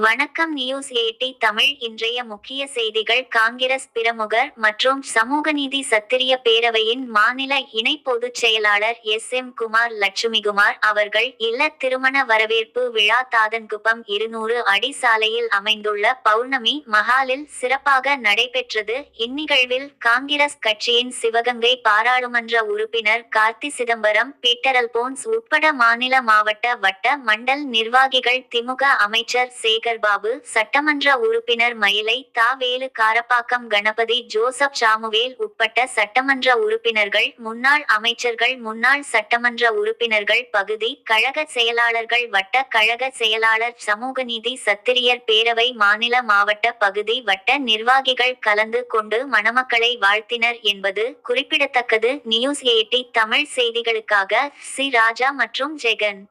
வணக்கம் news eighty Tamil. இன்றைய முக்கிய செய்திகள் காங்கிரஸ் பிரமுகர் மற்றும் சமூகநீதி சத்திரிய பேரவையின் மாநில இணை பொதுச் செயலாளர் எஸ். எம். குமார் லட்சுமிகுமார் அவர்கள் இல்ல திருமண வரவேற்பு விழா தாதன்குப்பம் இருநூறு அடி சாலையில் அமைந்துள்ள பௌர்ணமி மஹாலில் சிறப்பாக நடைபெற்றது. இந்நிகழ்வில் காங்கிரஸ் கட்சியின் சிவகங்கை பாராளுமன்ற உறுப்பினர் கார்த்தி சிதம்பரம் பீட்டர் அல்போன்ஸ் உட்பட மாநில மாவட்ட வட்ட மண்டல் நிர்வாகிகள் திமுக அமைச்சர் சேகர் பாபு சட்டமன்ற உறுப்பினர் மயிலை தா வேலு காரப்பாக்கம் கணபதி ஜோசப் சாமுவேல் உட்பட்ட சட்டமன்ற உறுப்பினர்கள் முன்னாள் அமைச்சர்கள் முன்னாள் சட்டமன்ற உறுப்பினர்கள் பகுதி கழக செயலாளர்கள் வட்ட கழக செயலாளர் சமூகநீதி சத்திரியர் பேரவை மாநில மாவட்ட பகுதி வட்ட நிர்வாகிகள் கலந்து கொண்டு மணமக்களை வாழ்த்தினர் என்பது குறிப்பிடத்தக்கது. நியூஸ் எயிட்டி தமிழ் செய்திகளுக்காக சி. ராஜா மற்றும் ஜெகன்.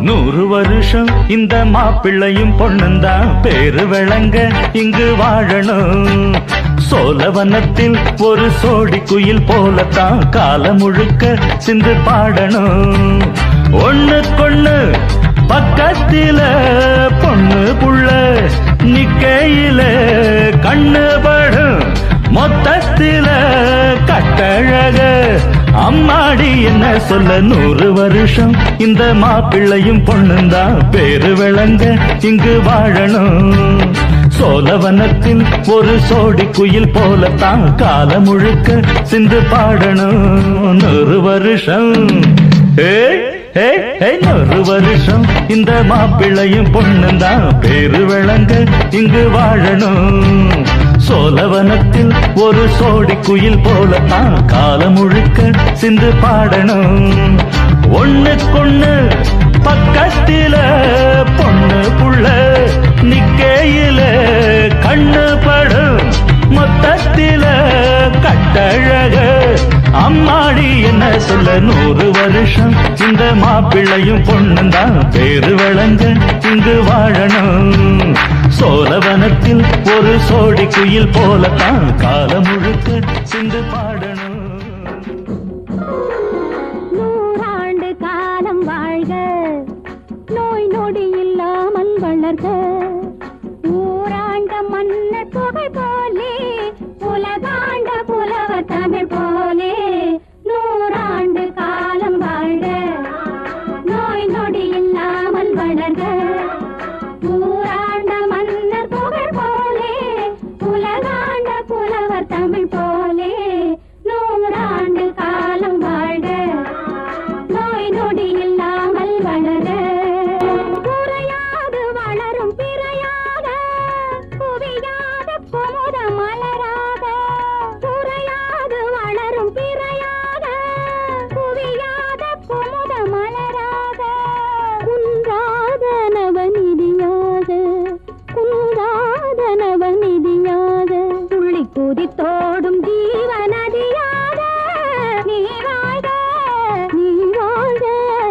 நூறு வருஷம் இந்த மாப்பிள்ளையும் பொண்ணுந்தான் பேரு விளங்க இங்கு வாழணும். சோழவனத்தில் ஒரு சோடி குயில் போலத்தான் காலம் முழுக்க சிந்து பாடணும். ஒண்ணு கொண்ணு பக்கத்தில பொண்ணு புள்ள நிக்கையில கண்ணு படும். மொத்தத்தில கட்டழக அம்மா சொல்ல நூறு வருஷம். இந்த மாப்பிள்ளையும் பொண்ணுந்தா பேரு விளங்க இங்கு வாழணும். சோழவனத்தில் ஒரு சோடி குயில் போலத்தான் காலம் முழுக்க சிந்து பாடணும். நூறு வருஷம். ஏய் ஏய், நூறு வருஷம். இந்த மாப்பிள்ளையும் பொண்ணுந்தான் பேரு விளங்க இங்கு வாழணும். சோலவனத்தில் ஒரு சோடி குயில் போலத்தான் காலம் முழுக்க சிந்து பாடணும். ஒண்ணுக்கொண்ணு பக்கத்தில பொண்ணு புள்ள நிக்கையில கண்ணு படும். மொத்தத்தில கட்டழக. அம்மாடி என்ன சொல்ல நூறு வருஷம் இந்த மாப்பிள்ளையும் பொண்ணுந்தான் பேரு வழங்க இங்கு வாழணும். சோழவனத்தில் ஒரு சோடி குயில் போலத்தான் காலம் முழுக்க சிந்து பாடணும். நூறாண்டு காலம் வாழ்க. நோய் நொடி இல்லாமல் வளர்க.